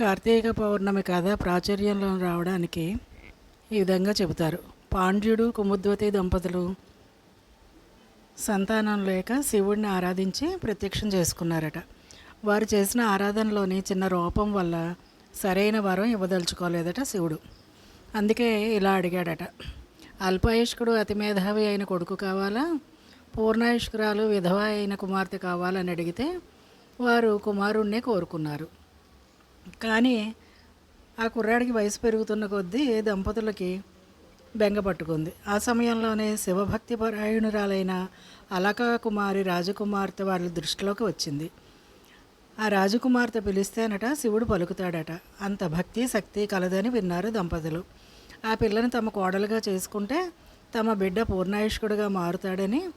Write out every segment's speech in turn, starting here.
కార్తీక పౌర్ణమి కథ ప్రాచుర్యంలో రావడానికి ఈ విధంగా చెబుతారు. పాండ్యుడు కుముద్వతి దంపతులు సంతానం లేక శివుడిని ఆరాధించి ప్రత్యక్షం చేసుకున్నారట. వారు చేసిన ఆరాధనలోని చిన్న రూపం వల్ల సరైన వరం ఇవ్వదలుచుకోలేదట శివుడు. అందుకే ఇలా అడిగాడట. అల్పాయుష్కుడు అతి మేధావి అయిన కొడుకు కావాలా? పూర్ణాయుష్కురాలు విధవ అయిన కుమార్తె కావాలని అడిగితే వారు కుమారుణ్ణే కోరుకున్నారు. కానీ ఆ కుర్రాడికి వయసు పెరుగుతున్న కొద్దీ దంపతులకి బెంగ పట్టుకుంది. ఆ సమయంలోనే శివభక్తి పరాయణురాలైన అలకా కుమారి రాజకుమార్తె వాళ్ళ దృష్టిలోకి వచ్చింది. ఆ రాజకుమార్తె పిలిస్తేనట శివుడు పలుకుతాడట. అంత భక్తి శక్తి కలదని విన్నారు దంపతులు. ఆ పిల్లని తమ కోడలుగా చేసుకుంటే తమ బిడ్డ పూర్ణాయుష్కుడుగా మారుతాడని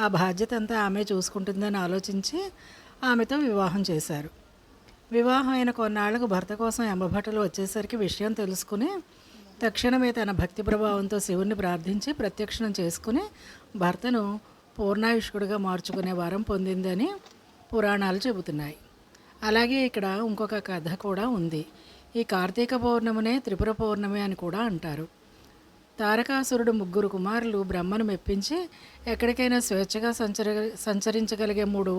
ఆ బాధ్యత అంతా ఆమె చూసుకుంటుందని ఆలోచించి ఆమెతో వివాహం చేశారు. వివాహమైన కొన్నాళ్ళకు భర్త కోసం ఎంబభటలు వచ్చేసరికి విషయం తెలుసుకుని తక్షణమే తన భక్తి ప్రభావంతో శివుణ్ణి ప్రార్థించి ప్రత్యక్షణం చేసుకుని భర్తను పూర్ణాయుష్కుడిగా మార్చుకునే వరం పొందిందని పురాణాలు చెబుతున్నాయి. అలాగే ఇక్కడ ఇంకొక కథ కూడా ఉంది. ఈ కార్తీక పౌర్ణమినే త్రిపుర పౌర్ణమి అని కూడా అంటారు. తారకాసురుడు ముగ్గురు కుమారులు బ్రహ్మను మెప్పించి ఎక్కడికైనా స్వేచ్ఛగా సంచర సంచరించగలిగే మూడు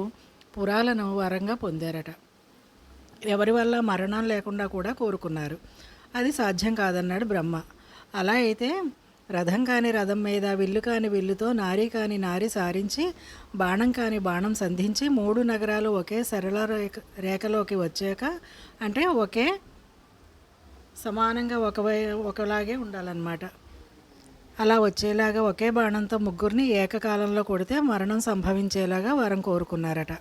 పురాలను వరంగా పొందారట. ఎవరి వల్ల మరణం లేకుండా కూడా కోరుకున్నారు. అది సాధ్యం కాదన్నాడు బ్రహ్మ. అలా అయితే రథం కాని రథం మీద విల్లు కాని విల్లుతో నారి కాని నారి సారించి బాణం కాని బాణం సంధించి మూడు నగరాలు ఒకే సరళ రేఖ రేఖలోకి వచ్చాక అంటే ఒకే సమానంగా ఒకవై ఒకలాగే ఉండాలన్నమాట. అలా వచ్చేలాగా ఒకే బాణంతో ముగ్గురిని ఏకకాలంలో కొడితే మరణం సంభవించేలాగా వరం కోరుకున్నారట.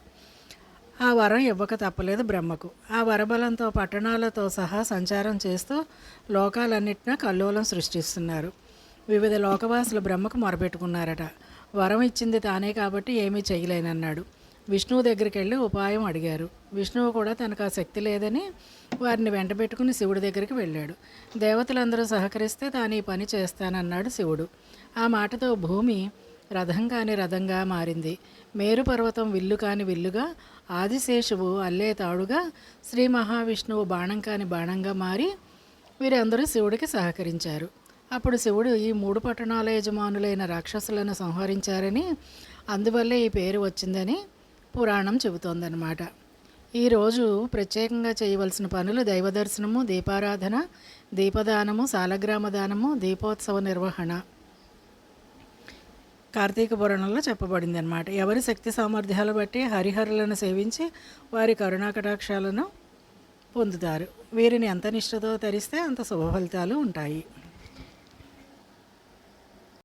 ఆ వరం ఇవ్వక తప్పలేదు బ్రహ్మకు. ఆ వరబలంతో పట్టణాలతో సహా సంచారం చేస్తూ లోకాలన్నిటిన కల్లోలం సృష్టిస్తున్నారు. వివిధ లోకవాసులు బ్రహ్మకు మొరపెట్టుకున్నారట. వరం ఇచ్చింది తానే కాబట్టి ఏమీ చేయలేనన్నాడు. విష్ణువు దగ్గరికి వెళ్ళి ఉపాయం అడిగారు. విష్ణువు కూడా తనకు ఆ శక్తి లేదని వారిని వెంటబెట్టుకుని శివుడి దగ్గరికి వెళ్ళాడు. దేవతలందరూ సహకరిస్తే తాను ఈ పని చేస్తానన్నాడు శివుడు. ఆ మాటతో భూమి రథం కాని రథంగా మారింది. మేరు పర్వతం విల్లు కాని విల్లుగా ఆదిశేషువు అల్లే తాడుగా శ్రీ మహావిష్ణువు బాణం కాని బాణంగా మారి వీరందరూ శివుడికి సహకరించారు. అప్పుడు శివుడు ఈ మూడు పట్టణాల యజమానులైన రాక్షసులను సంహరించారని అందువల్లే ఈ పేరు వచ్చిందని పురాణం చెబుతోందన్నమాట. ఈరోజు ప్రత్యేకంగా చేయవలసిన పనులు దైవ దర్శనము దీపారాధన దీపదానము సాలగ్రామ దానము దీపోత్సవ నిర్వహణ. కార్తీక పురాణంలో చెప్పబడింది అనమాట ఎవరి శక్తి సామర్థ్యాలు బట్టి హరిహరులను సేవించి వారి కరుణాకటాక్షాలను పొందుతారు. వీరిని ఎంత నిష్ఠతో తరిస్తే అంత శుభ ఫలితాలు ఉంటాయి.